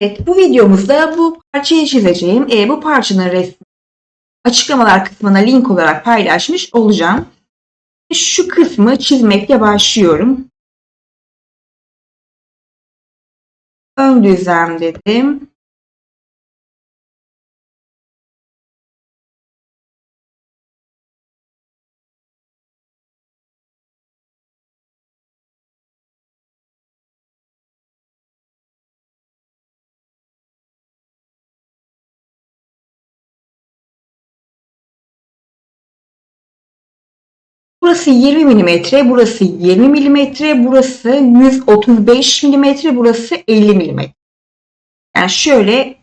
Evet, bu videomuzda bu parçayı çizeceğim. E, bu parçanın resmi açıklamalar kısmına link olarak paylaşmış olacağım. Şu kısmı çizmekle başlıyorum. Ön düzlem dedim. Burası 20 mm, burası 20 mm, burası 135 mm, burası 50 mm. Yani şöyle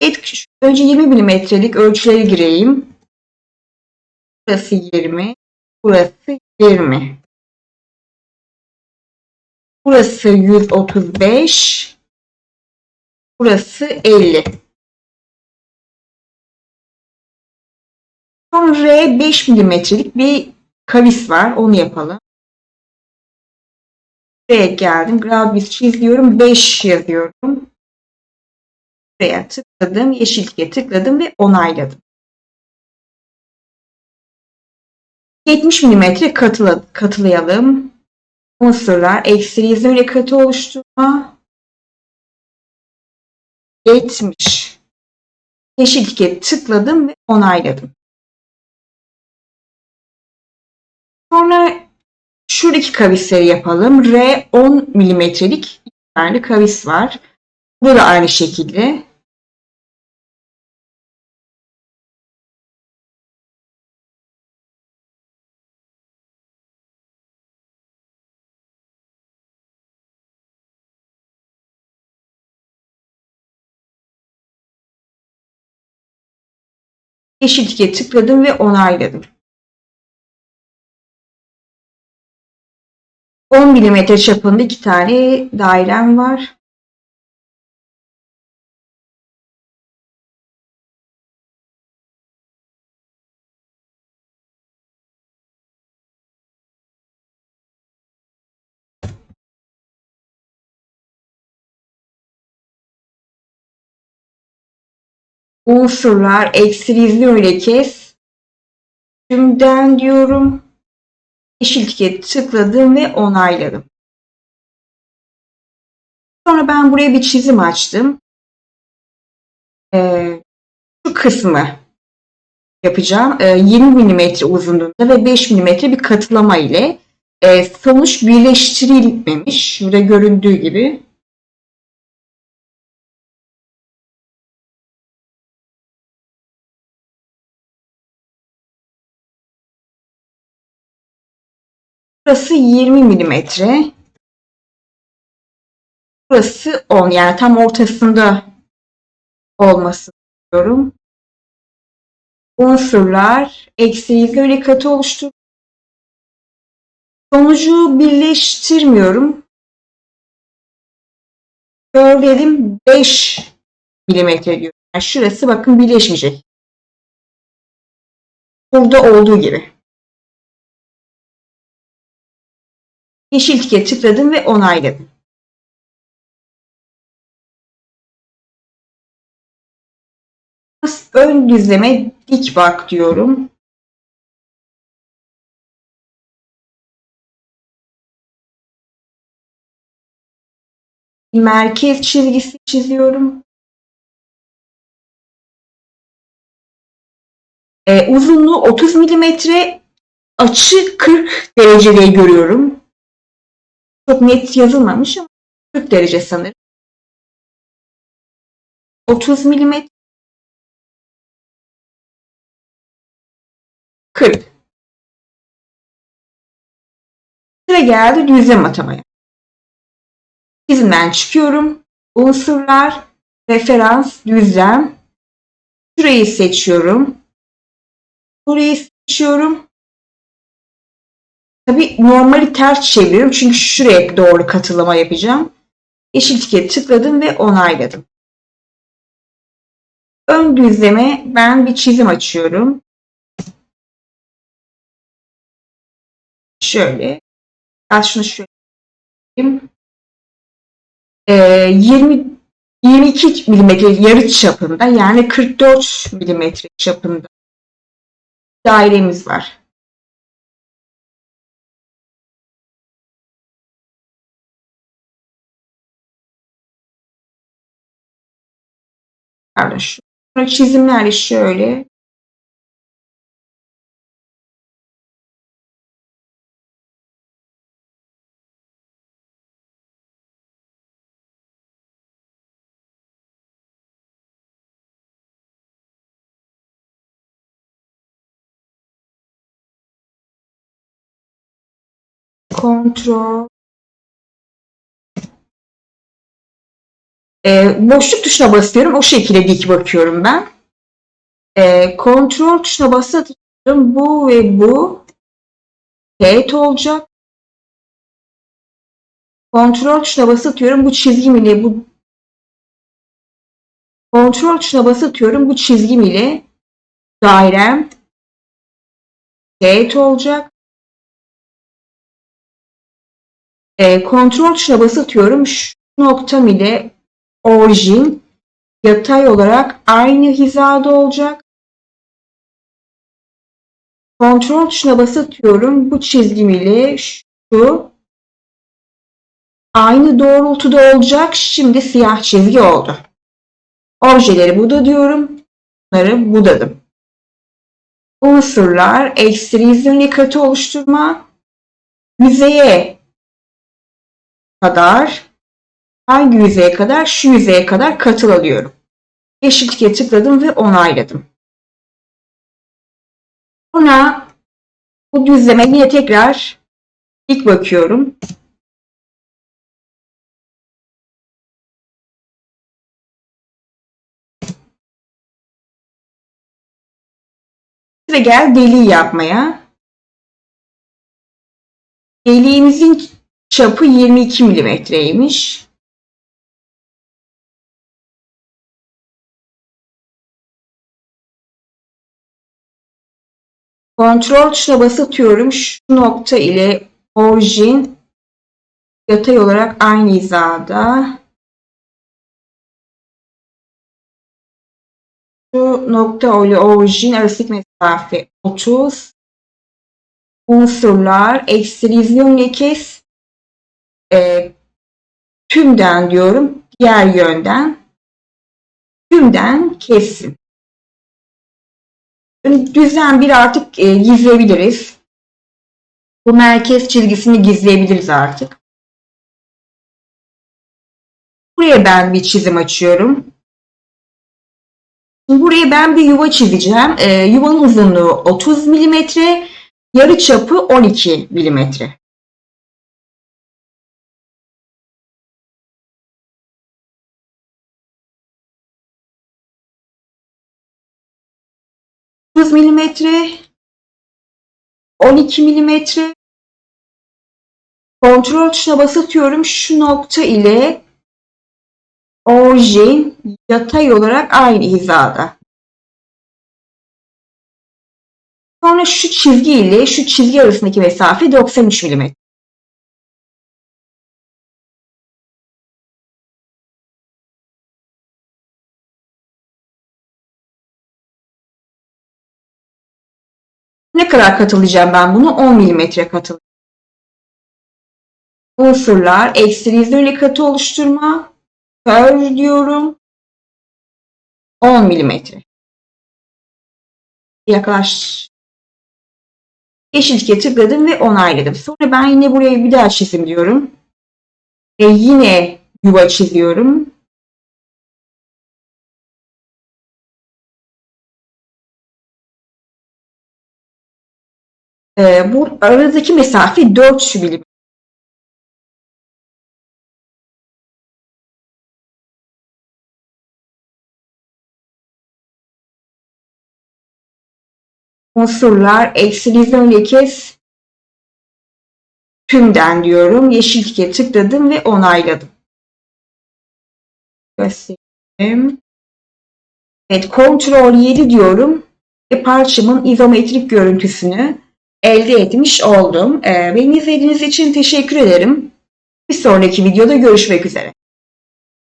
et, önce 20 mm'lik ölçüleri gireyim. Burası 20, burası 20. Burası 135, burası 50. Sonra 5 mm'lik bir kavis var. Onu yapalım. Buraya geldim. Gradius çiziyorum. 5 yazıyorum. Buraya tıkladım. Yeşilliğe tıkladım ve onayladım. 70 mm katıla, katılayalım. Unsurlar. Eksi izle katı oluşturma. 70. Yeşilliğe tıkladım ve onayladım. Sonra şuradaki kavisleri yapalım. R 10 milimetrelik iki kavis var. Bu da aynı şekilde. Yeşil tike tıkladım ve onayladım. 10 milimetre çapında iki tane dairem var. Unsurlar eksilizli öyle kes. Tümden diyorum. Yeşil tike tıkladım ve onayladım. Sonra ben buraya bir çizim açtım. Ee, şu kısmı yapacağım. Ee, 20 mm uzunluğunda ve 5 mm bir katılama ile e, sonuç birleştirilmemiş. Şurada göründüğü gibi. Burası 20 milimetre. Burası 10 yani tam ortasında olması istiyorum. Unsurlar eksi yüzde katı oluştur. Sonucu birleştirmiyorum. Söyledim 5 milimetre diyorum. Yani şurası bakın birleşmeyecek. Burada olduğu gibi. Yeşil tike tıkladım ve onayladım. Ön düzleme dik bak diyorum. Merkez çizgisi çiziyorum. Ee, uzunluğu 30 milimetre, açı 40 derece diye görüyorum. Çok net yazılmamış ama 40 derece sanırım. 30 milimetre 40. Sıra geldi düzlem atamaya. Çizimden çıkıyorum. Unsurlar, referans, düzlem. Şurayı seçiyorum. Burayı seçiyorum. Tabi normali ters çeviriyorum çünkü şuraya doğru katılama yapacağım. Yeşil tike tıkladım ve onayladım. Ön düzleme ben bir çizim açıyorum. Şöyle. Ben şunu şöyle. Ee, 20 22 milimetre yarı çapında yani 44 milimetre çapında dairemiz var. Şu. Sonra çizimlerle şöyle kontrol Ee, boşluk tuşuna basıyorum. O şekilde dik bakıyorum ben. Ee, kontrol tuşuna basıyorum. Bu ve bu teğet olacak. Kontrol tuşuna basıyorum. Bu çizgim ile bu kontrol tuşuna basıyorum. Bu çizgim ile dairem teğet olacak. Ee, kontrol tuşuna basıyorum. Şu noktam ile orijin yatay olarak aynı hizada olacak. Kontrol tuşuna basıyorum. Bu çizgim ile şu aynı doğrultuda olacak. Şimdi siyah çizgi oldu. Objeleri buda diyorum. Bunları budadım. Unsurlar, ekstrizmli katı oluşturma, yüzeye kadar hangi yüzeye kadar? Şu yüzeye kadar katıl alıyorum. Yeşil tike tıkladım ve onayladım. Sonra bu düzleme tekrar ilk bakıyorum. Ve gel deliği yapmaya. Deliğimizin çapı 22 milimetreymiş. Kontrol tuşuna basıyorum. Şu nokta ile orijin yatay olarak aynı hizada. Şu nokta ile orijin arasındaki mesafe 30. Unsurlar, ekstrizyon lekes, e, tümden diyorum, diğer yönden, tümden kesim. Düzen bir artık e, gizleyebiliriz. Bu merkez çizgisini gizleyebiliriz artık. Buraya ben bir çizim açıyorum. Buraya ben bir yuva çizeceğim. E, yuvanın uzunluğu 30 mm, yarı çapı 12 mm. Milimetre 12 milimetre kontrol tuşuna basıyorum. Şu nokta ile orijin yatay olarak aynı hizada. Sonra şu çizgi ile şu çizgi arasındaki mesafe 93 milimetre. Ne kadar katılayacağım ben bunu? 10 mm katıl. Unsurlar, ekstrizyon katı oluşturma, curve diyorum. 10 mm. Yaklaş. Yeşil tike tıkladım ve onayladım. Sonra ben yine buraya bir daha çizim diyorum. Ve yine yuva çiziyorum. E, bu aradaki mesafe 4 milim. Unsurlar, eksilizyon lekes tümden diyorum. Yeşil tike tıkladım ve onayladım. Göstereyim. Evet, kontrol 7 diyorum. Ve parçamın izometrik görüntüsünü elde etmiş oldum. Ee, beni izlediğiniz için teşekkür ederim. Bir sonraki videoda görüşmek üzere.